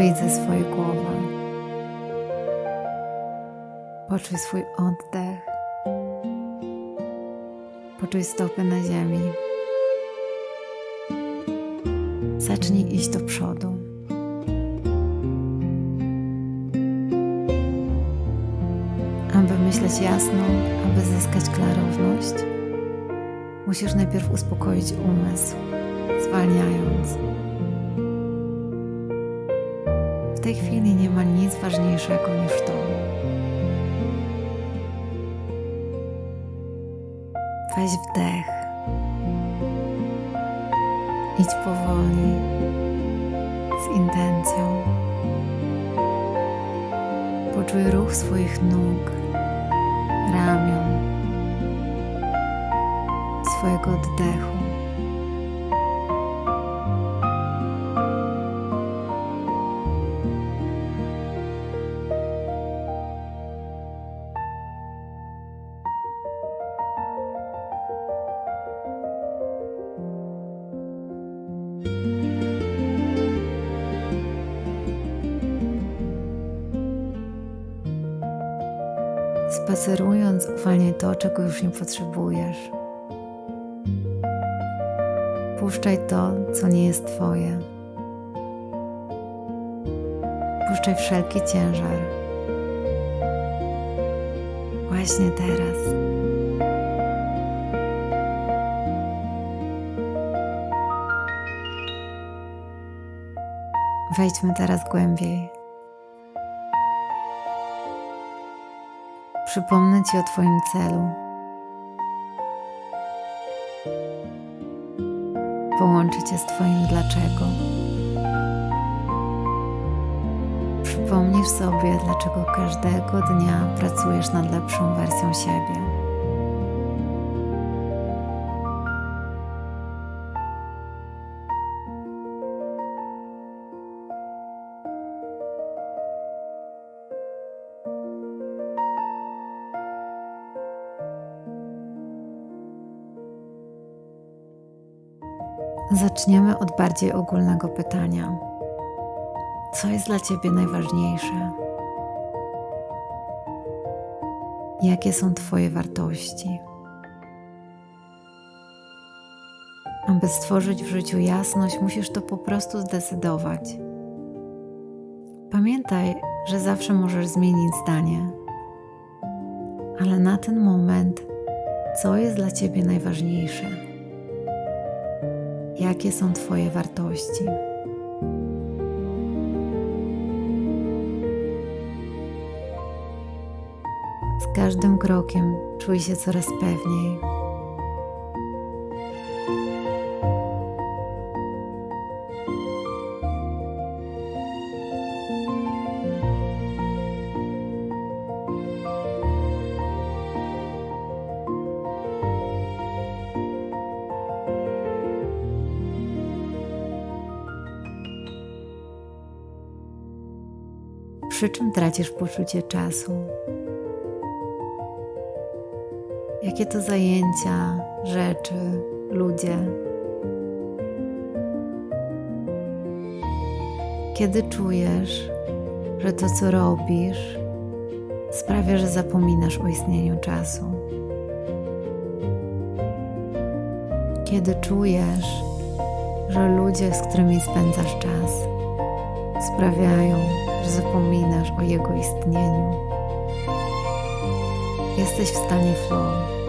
Wyjdź ze swojej głowy. Poczuj swój oddech. Poczuj stopy na ziemi. Zacznij iść do przodu. Aby myśleć jasno, aby zyskać klarowność, musisz najpierw uspokoić umysł, zwalniając. Tej chwili nie ma nic ważniejszego niż to. Weź wdech. Idź powoli, z intencją. Poczuj ruch swoich nóg, ramion, swojego oddechu. Spacerując, uwalniaj to, czego już nie potrzebujesz. Puszczaj to, co nie jest Twoje. Puszczaj wszelki ciężar. Właśnie teraz. Wejdźmy teraz głębiej. Przypomnę Ci o Twoim celu. Połączę Cię z Twoim dlaczego. Przypomnisz sobie, dlaczego każdego dnia pracujesz nad lepszą wersją siebie. Zaczniemy od bardziej ogólnego pytania. Co jest dla Ciebie najważniejsze? Jakie są Twoje wartości? Aby stworzyć w życiu jasność, musisz to po prostu zdecydować. Pamiętaj, że zawsze możesz zmienić zdanie, ale na ten moment, co jest dla Ciebie najważniejsze? Jakie są Twoje wartości? Z każdym krokiem czuj się coraz pewniej. Przy czym tracisz poczucie czasu? Jakie to zajęcia, rzeczy, ludzie? Kiedy czujesz, że to, co robisz, sprawia, że zapominasz o istnieniu czasu? Kiedy czujesz, że ludzie, z którymi spędzasz czas, sprawiają, że zapominasz o jego istnieniu. Jesteś w stanie flow.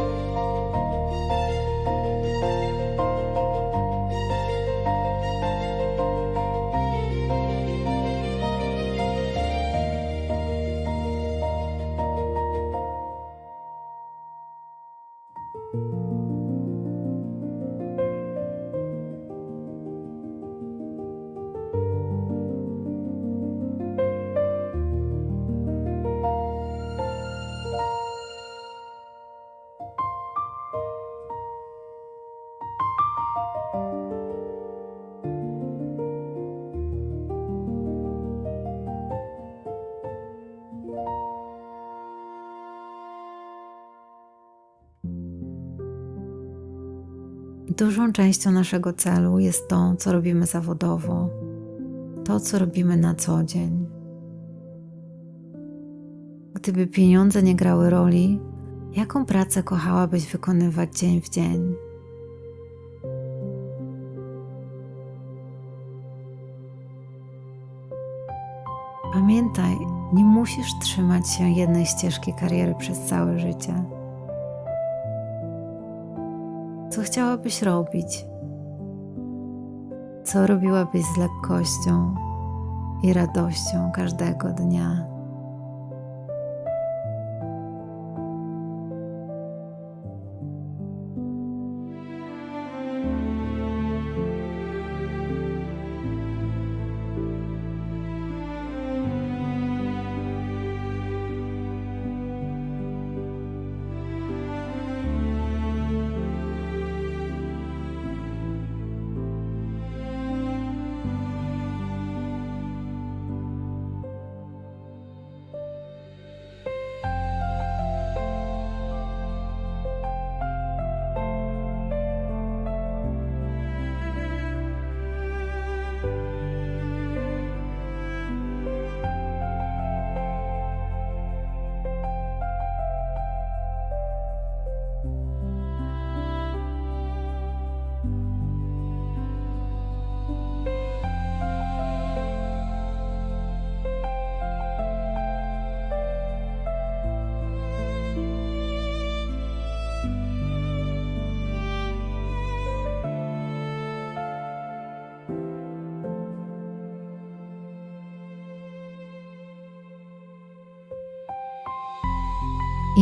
Dużą częścią naszego celu jest to, co robimy zawodowo, to, co robimy na co dzień. Gdyby pieniądze nie grały roli, jaką pracę kochałabyś wykonywać dzień w dzień? Pamiętaj, nie musisz trzymać się jednej ścieżki kariery przez całe życie. Co chciałabyś robić? Co robiłabyś z lekkością i radością każdego dnia?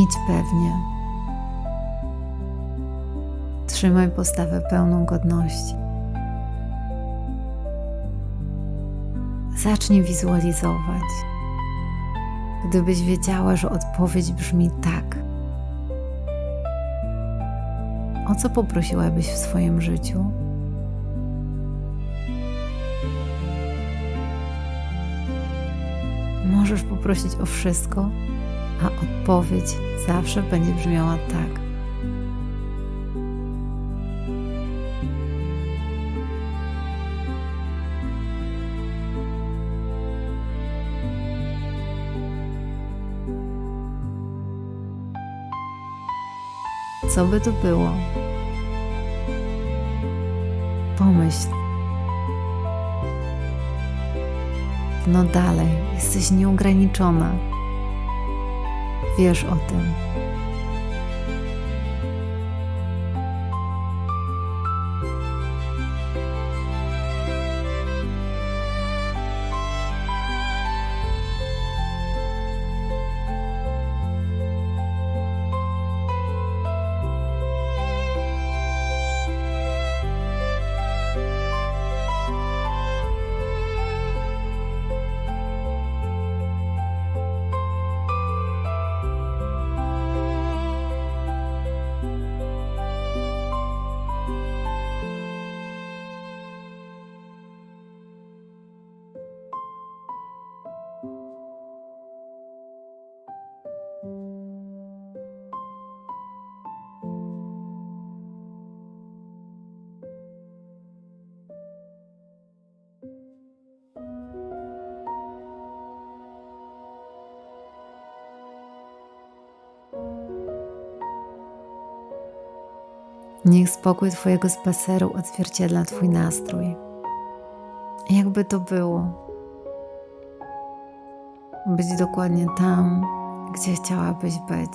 Idź pewnie. Trzymaj postawę pełną godności. Zacznij wizualizować. Gdybyś wiedziała, że odpowiedź brzmi tak. O co poprosiłabyś w swoim życiu? Możesz poprosić o wszystko, a odpowiedź zawsze będzie brzmiała tak. Co by to było? Pomyśl. No dalej, jesteś nieograniczona. Wiesz o tym. Niech spokój Twojego spaceru odzwierciedla Twój nastrój. Jakby to było, być dokładnie tam, gdzie chciałabyś być.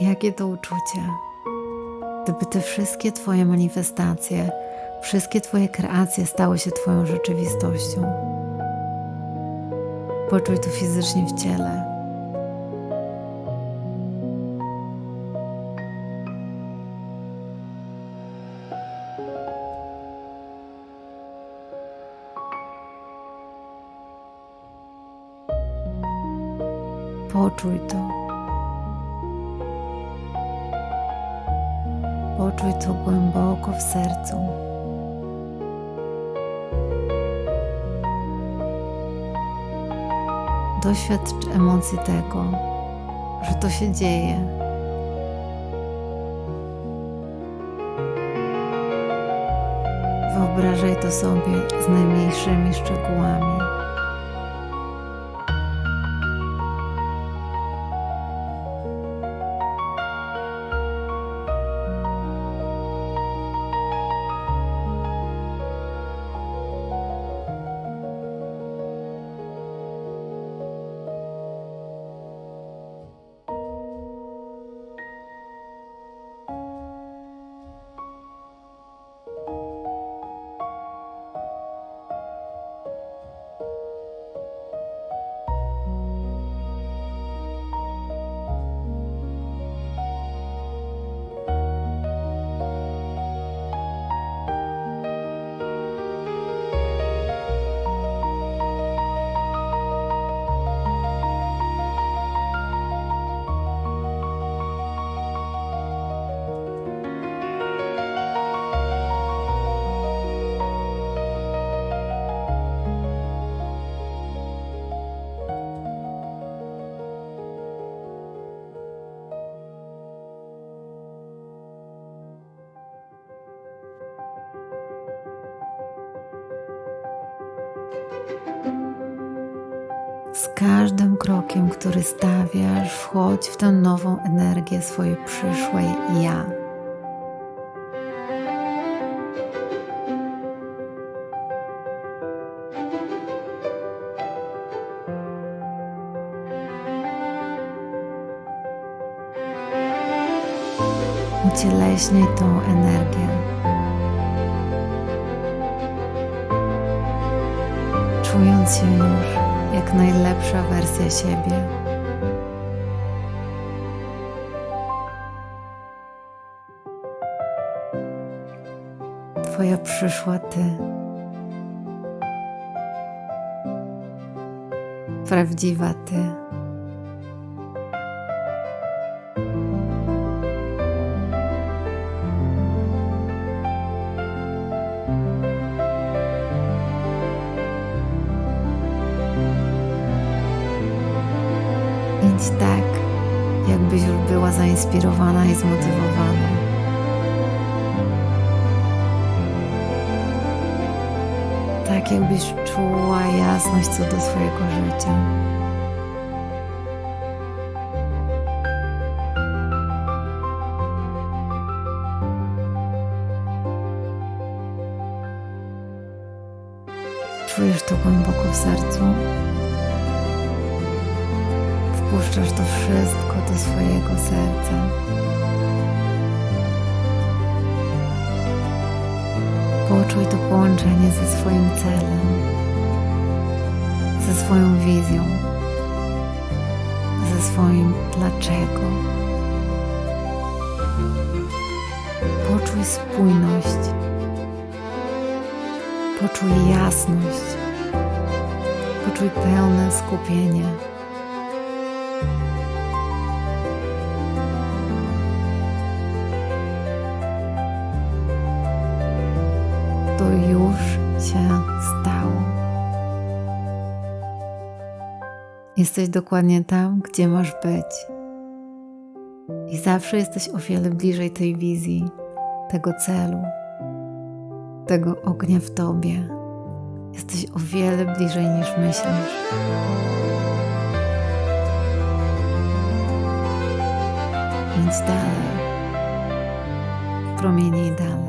Jakie to uczucie, gdyby te wszystkie Twoje manifestacje, wszystkie Twoje kreacje stały się Twoją rzeczywistością. Poczuj to fizycznie w ciele. Poczuj to. Poczuj to głęboko w sercu. doświadcz emocji tego, że to się dzieje. Wyobrażaj to sobie z najmniejszymi szczegółami. Każdym krokiem, który stawiasz, wchodź w tę nową energię swojej przyszłej ja. Ucieleśnij tą energię. Czując się już jak najlepsza wersja siebie. Twoja przyszła ty. Prawdziwa ty. Tak, jakbyś już była zainspirowana i zmotywowana. Tak, jakbyś czuła jasność co do swojego życia. Czujesz to głęboko w sercu? Wpuszczasz to wszystko do swojego serca. Poczuj to połączenie ze swoim celem, ze swoją wizją, ze swoim dlaczego. Poczuj spójność, poczuj jasność, poczuj pełne skupienie. Już się stało. Jesteś dokładnie tam, gdzie masz być. I zawsze jesteś o wiele bliżej tej wizji, tego celu, tego ognia w tobie. Jesteś o wiele bliżej niż myślisz. Idź dalej. Promienij dalej.